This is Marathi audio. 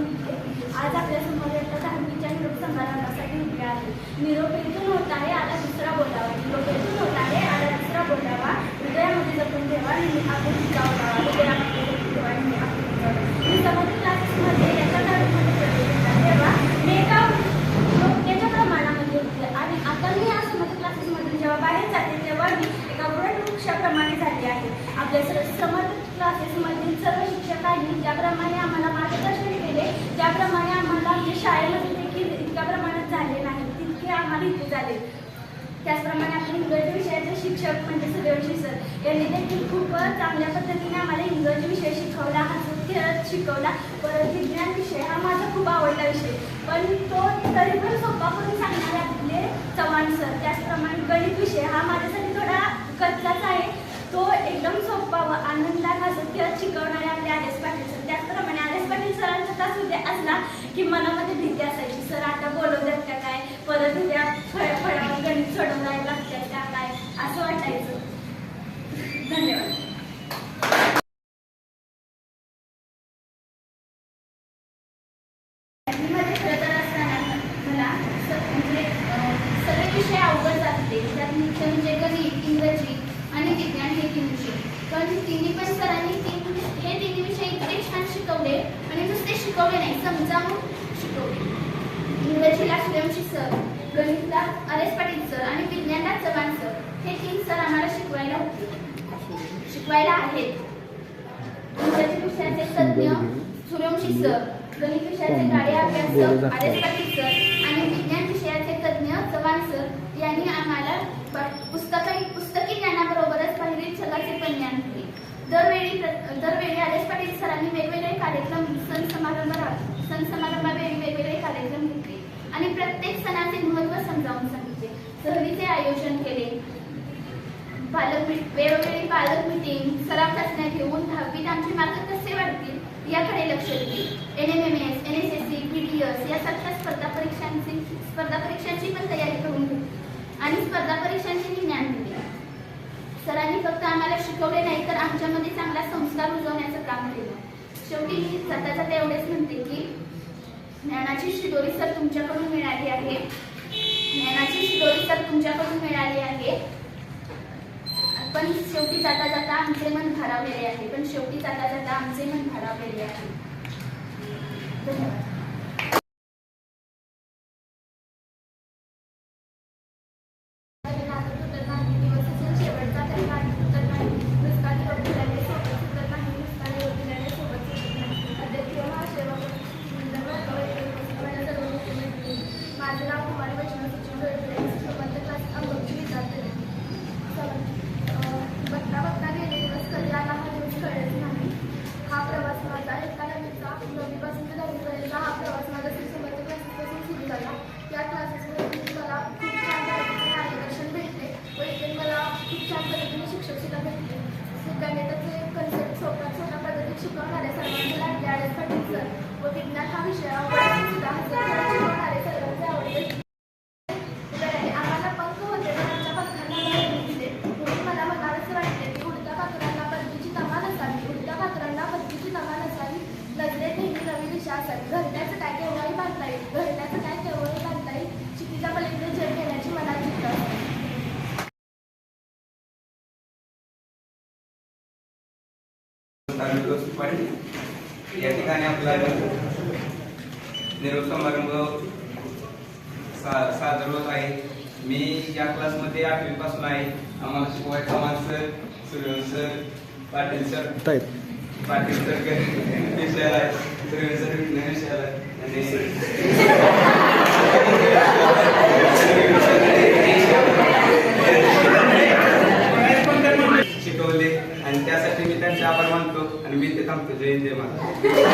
म्हणते आज आपल्यासमोर येता दहावीच्या निरोप समारंभासाठी उभे आहे निरोप इथून होत आहे आता दुसरा बोलावा. निरोप इथून होत आहे आता दुसरा बोलावा. हृदयामध्ये जपून ठेवा आणि आपण जाऊ हृदयामध्ये जपून ठेवा मी समोर क्लासेसमध्ये एका दारूमध्ये प्रवेश केला तेव्हा मी एका मोठ्याच्या प्रमाणामध्ये होते. आणि आता मी या समोर क्लासेसमधून जेव्हा बाहेर जाते तेव्हा मी एका वृद्ध वृक्षाप्रमाणे झाले आहे. आपल्या सर क्लासेसमधील सर्व शिक्षकांनी ज्याप्रमाणे आम्हाला मार्गदर्शन केले ज्याप्रमाणे आम्हाला आमच्या शाळेमध्ये देखील इतक्या प्रमाणात झाले नाही तितके आम्हाला इथे झाले. त्याचप्रमाणे आपले इंग्रजी विषयाचे शिक्षक म्हणजे सूर्यवंशी सर यांनी देखील खूप चांगल्या पद्धतीने आम्हाला इंग्रजी विषय शिकवला हसत खेळत शिकवला. परत विज्ञान विषय हा माझा खूप आवडता विषय. पण तो तरी पण सोपा करून सांगणारे म्हणजे आपले चव्हाण सर त्याचप्रमाणे गणित विषय हा माझ्यासाठी थोडा कच्चाच आहे तो एकदम सोपा व आनंदात हसत खेळत शिकवणारे आपले आर एस पाटील सर त्याचप्रमाणे आर एस पाटील सरांचा तास उद्या असला की मनामध्ये भीती असायची सर आता बोलवतात का काय? परत उद्या फळ फळावर गणित सोडवणार लागतात का काय असं वाटायचं धन्यवादमध्ये खरं तर असताना मला स- म्हणजे अं, सगळे विषय अवघड जात होते त्यात मुख्य म्हणजे गणित इंग्रजी आणि विज्ञान हे तीन विषय पण तिन्ही पण सरांनी तीन हे तिन्ही विषय इतके छान शिकवले. आणि नुसते शिकवले नाही समजावून शिकवले. इंग्रजीला सूर्यवंशी सर गणितला अरेस पाटील सर आणि विज्ञानला चव्हाण सर हे तीन सर आम्हाला शिकवायला होते. शिकवायला आहेत. इंग्रजी विषयाचे तज्ज्ञ सूर्यवंशी सर गणित विषयाचे गाडे अभ्यासक आर पाटील सर आणि विज्ञान विषयाचे तज्ज्ञ चव्हाण सर यांनी आम्हाला पुस्तक ज्ञानाबरोबरच बाहेरील जगाचे पण ज्ञान दिले दरवेळी प्र- दरवेळी पाटील सरांनी वेगवेगळे कार्यक्रम सण समारंभ सण समारंभावेळी वेगवेगळे कार्यक्रम घेतले आणि प्रत्येक सणाचे महत्त्व समजावून सांगितले. सहलीचे आयोजन केले. पालक मी- वेळोवेळी पालक मिटिंग सराव चाचण्या घेऊन दहावीत आमचे मार्ग कसे वाढतील याकडे लक्ष दिले. N M M S N S S C P D S यासारख्या स्पर्धा परीक्षांची स्पर्धा परीक्षांची पण तयारी करून घेतली. आणि स्पर्धा परीक्षांचेही ज्ञान दिले. सरांनी फक्त आम्हाला शिकवले नाही तर आमच्यामध्ये चांगला संस्कार रुजवण्याचं काम केलं. शेवटी मी स्वतःचा जाता एवढेच म्हणते की ज्ञानाची शिदोरी सर तुमच्याकडून मिळाली आहे. ज्ञानाची शिदोरी सर तुमच्याकडून मिळाली आहे. पण शेवटी जाता जाता आमचे मन भारावलेले आहे. पण शेवटी जाता जाता आमचे मन भारावलेले आहे. धन्यवाद. शिकवणारे सर्वांनी लागले. आणि सर व विज्ञान हा विषय तालुका पाटील या ठिकाणी आपला निरोप समारंभ सादर होत आहे. मी या क्लासमध्ये आठवी पासून आहे आम्हाला शिकवाय Chavan sir Suryavansh sir Patil sir. Patil sir विषयाला आहे सूर्यवंश सर विज्ञान विषयाला आहे आणि ఏం చేయమని